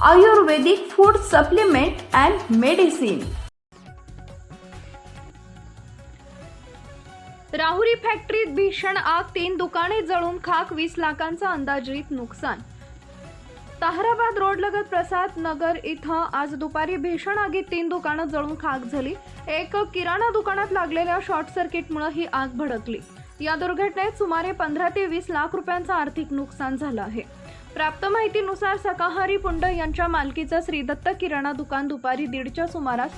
Ayurvedic food supplement and medicine Rahuri फॅक्टरीत भीषण आग तीन दुकाने जळून खाक वीस लाखांचा अंदाजित नुकसान. ताहराबाद रोड लगत प्रसाद नगर इथं आज दुपारी भीषण आगीत तीन दुकानं जळून खाक झाली. एक किराणा दुकानात लागलेल्या शॉर्ट सर्किटमुळे ही आग भडकली. या दुर्घटनेत सुमारे पंधरा ते वीस लाख रुपयांचं आर्थिक नुकसान झालं आहे. प्राप्त माहितीनुसार सकाहारी पुंड यांच्या मालकीचं श्रीदत्त किराणा दुकान दुपारी दीडच्या सुमारास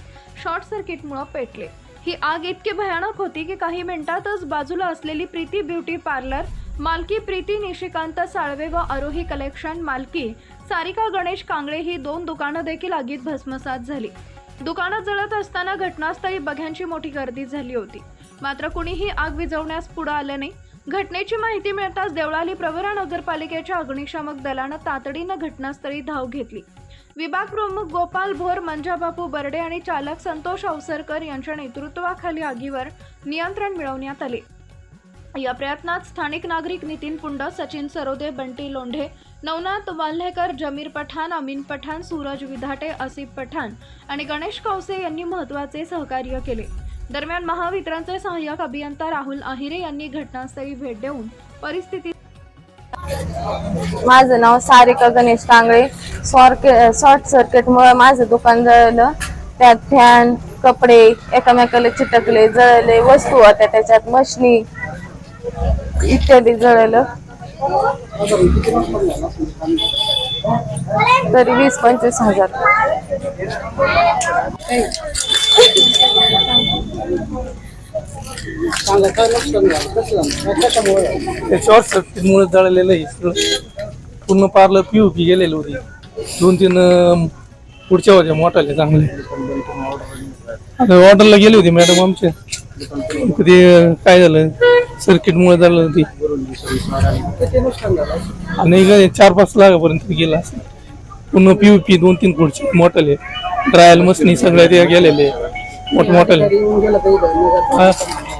शॉर्ट सर्किटमुळे पेटले. ही आग इतकी भयानक होती की काही मिनिटातच बाजूला असलेली प्रीती ब्युटी पार्लर मालकी प्रीती निशिकांत साळवे व आरोही कलेक्शन मालकी सारिका गणेश कांगळे ही दोन दुकानं देखील आगीत भस्मसात झाली. दुकानात जळत असताना घटनास्थळी बघ्यांची मोठी गर्दी झाली होती. मात्र कुणीही आग विझवण्यास पुढं आलं नाही. घटनेची माहिती मिळताच देवळाली प्रवरा नगरपालिकेच्या अग्निशामक दलानं तातडीनं घटनास्थळी धाव घेतली. विभाग प्रमुख गोपाल भोर मंजाबापू बर्डे आणि चालक संतोष अवसरकर यांच्या नेतृत्वाखाली आगीवर नियंत्रण मिळवण्यात आले. या प्रयत्नात स्थानिक नागरिक नितीन पुंड सचिन सरोदे बंटी लोंढे नवनाथ वाल्हेकर जमीर पठाण अमीन पठाण सूरज विधाटे आसिफ पठाण आणि गणेश कौसे यांनी महत्त्वाचे सहकार्य केले. दरम्यान महावितरणचे सहाय्यक अभियंता राहुल आहिरे यांनी घटनास्थळी भेट देऊन परिस्थिती माझं नाव सारिका गणेश कांगळे. शॉर्ट सर्किटमुळे माझं दुकान जळलं. त्यात फॅन कपडे एकामेकाला चिटकले जळले वस्तू होत्या त्याच्यात मशनी इत्यादी जळलं. तरी वीस पंचवीस हजार. त्याच्यावर शॉर्ट सर्किट मुळे जळलेलं आहे सगळं. पूर्ण पार्लर पी पी गेलेलं होती. दोन तीन पुढच्या होत्या मोठाले चांगले. आता ऑर्डरला गेली होती मॅडम आमच्या कधी काय झालं? सर्किट मुळे झालं होती. आणि चार पाच लाखापर्यंत गेला असं पूर्ण पी पी दोन तीन पुढचे मोठाले. ट्रायल मशनी सगळ्या ते गेलेले. मोठमोठाले हा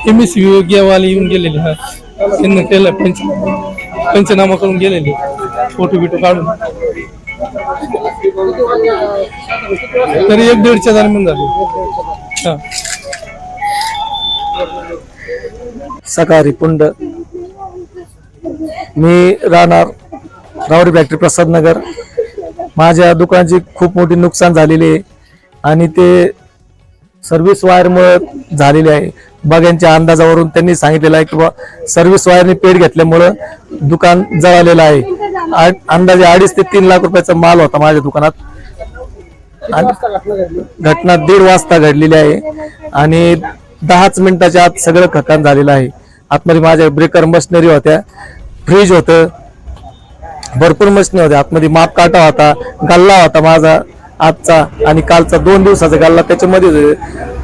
एम एस वाले येऊन गेलेले हा. त्यांना केलं पंच पंचनामा करून गेलेले फोटो बिटो काढून. तरी एक दीडच्या दरम्यान झाले. हा. सकाळी पुंड. मी राहणार रावरी फॅक्टरी प्रसाद नगर. माझ्या दुकानाची खूप मोठी नुकसान झालेली आहे. आणि ते सर्व्हिस वायरमुळे झालेली आहे. बघ्यांच्या अंदाजावरून त्यांनी सांगितलेलं आहे की बा सर्व्हिस वायरने पेट घेतल्यामुळं दुकान जळालेलं आहे. आ- अंदाजे अडीच ते तीन लाख रुपयाचा माल होता माझ्या दुकानात. आणि घटना दीड वाजता घडलेली आहे. आणि दहाच मिनिटाच्या आत सगळं खतम झालेलं आहे. आतमध्ये माझ्या ब्रेकर मशिनरी होत्या. फ्रीज होतं. भरपूर मशिनरी होत्या. आतमध्ये माप काटा होता. गल्ला होता माझा. आजचा आणि कालचा दोन दिवसाचा गल्ला त्याच्यामध्ये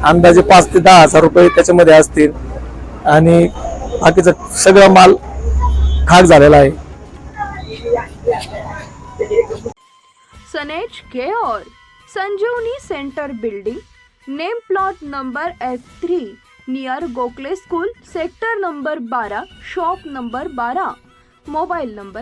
अंदाजे पाच ते दहा हजार रुपये त्याच्यामध्ये असतील. आणि बाकीचा सगळा माल खाक झालेला आहे. सनेज care Sanjivani centre building name plot number F three near Gokhale school sector number बारा शॉप नंबर बारा मोबाईल नंबर